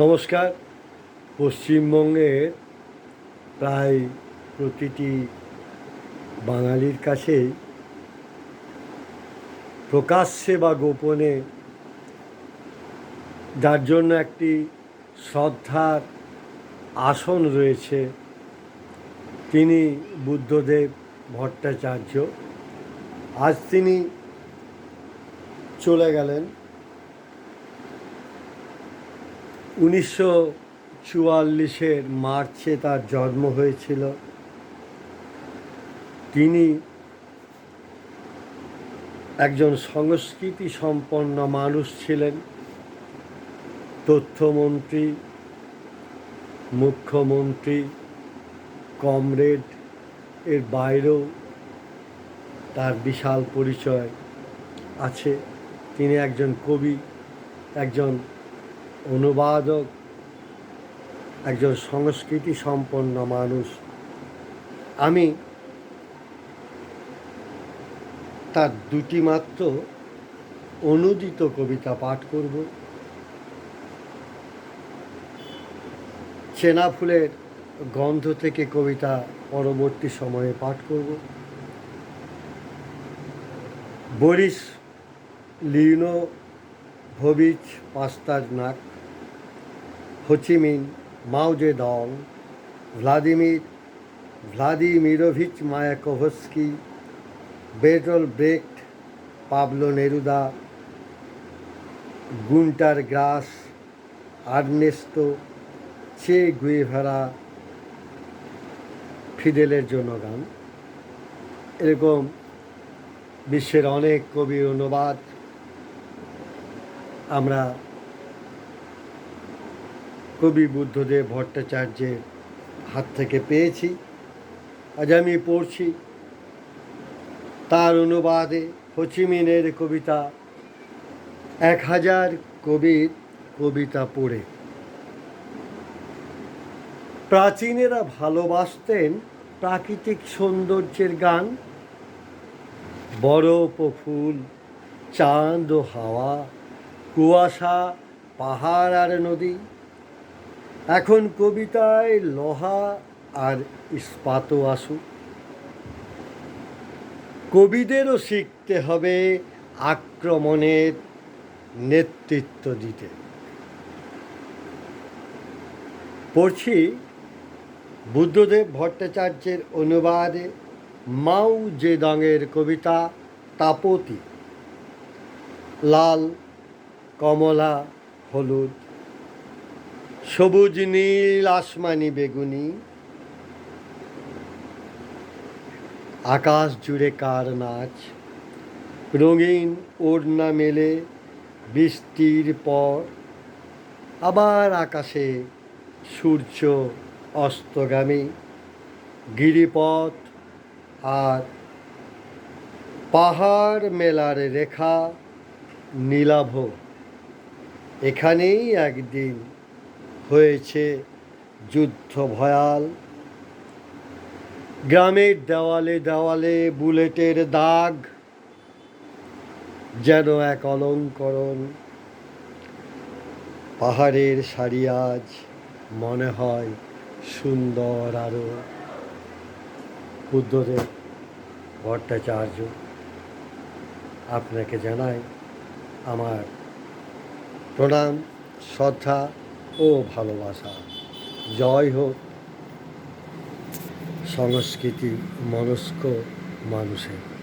নমস্কার। পশ্চিমবঙ্গের প্রায় প্রতিটি বাঙালির কাছেই প্রকাশ্যে বা গোপনে যার জন্য একটি শ্রদ্ধার আসন রয়েছে, তিনি বুদ্ধদেব ভট্টাচার্য। আজ তিনি চলে গেলেন। উনিশশো চুয়াল্লিশের মার্চে তার জন্ম হয়েছিল। তিনি একজন সংস্কৃতি সম্পন্ন মানুষ ছিলেন। তথ্যমন্ত্রী, মুখ্যমন্ত্রী, কমরেড, এর বাইরেও তার বিশাল পরিচয় আছে। তিনি একজন কবি, একজন অনুবাদক, একজন সংস্কৃতি সম্পন্ন মানুষ। আমি তার দুটি মাত্র অনুদিত কবিতা পাঠ করব। চেনা ফুলের গন্ধ থেকে কবিতা পরবর্তী সময়ে পাঠ করব। Boris Leonidovich Pasternak Ho Chi Minh Mao Zedong Vladimir Vladimirovich Mayakovsky Bertolt Brecht Pablo Neruda Gunter Grass Ernesto Che Guevara ফিদেলের জন্য গান এরকম বিশ্বের অনেক কবির অনুবাদ আমরা কবি বুদ্ধদেব ভট্টাচার্যের হাত থেকে পেয়েছি। আজ আমি পড়ছি তার অনুবাদে হোচিমিনের কবিতা, এক হাজার কবির কবিতা পড়ে। প্রাচীনেরা ভালোবাসতেন প্রাকৃতিক সৌন্দর্যের গান। বরফ ও ফুল চাঁদ ও হাওয়া, কুয়াশা, পাহাড় আর নদী এখন কবিতায় লোহা আর ইস্পাতও আসুক। কবিদেরও শিখতে হবে আক্রমণের নেতৃত্ব দিতে। পড়ছি বুদ্ধদেব ভট্টাচার্যের অনুবাদে মাউ জেদংয়ের কবিতা তাপতি। লাল, কমলা, হলুদ সবুজ নীল আসমানি বেগুনি। আকাশ জুড়ে কার নাচ। রঙিন ওড়না মেলে বৃষ্টির পর। আবার আকাশে সূর্য অস্তগামী। গিরিপথ আর পাহাড় মেলার রেখা নীলাভ। এখানেই একদিন হয়েছে যুদ্ধ ভয়াল। গ্রামের দেওয়ালে দেওয়ালে বুলেটের দাগ যেন এক অলঙ্করণ। পাহাড়ের সারি আজ মনে হয় সুন্দর আরও বুদ্ধদেব ভট্টাচার্য, আপনাকে জানাই আমার প্রণাম, শ্রদ্ধা ও ভালোবাসা। জয় হোক। সংস্কৃতি মনস্ক মানুষের।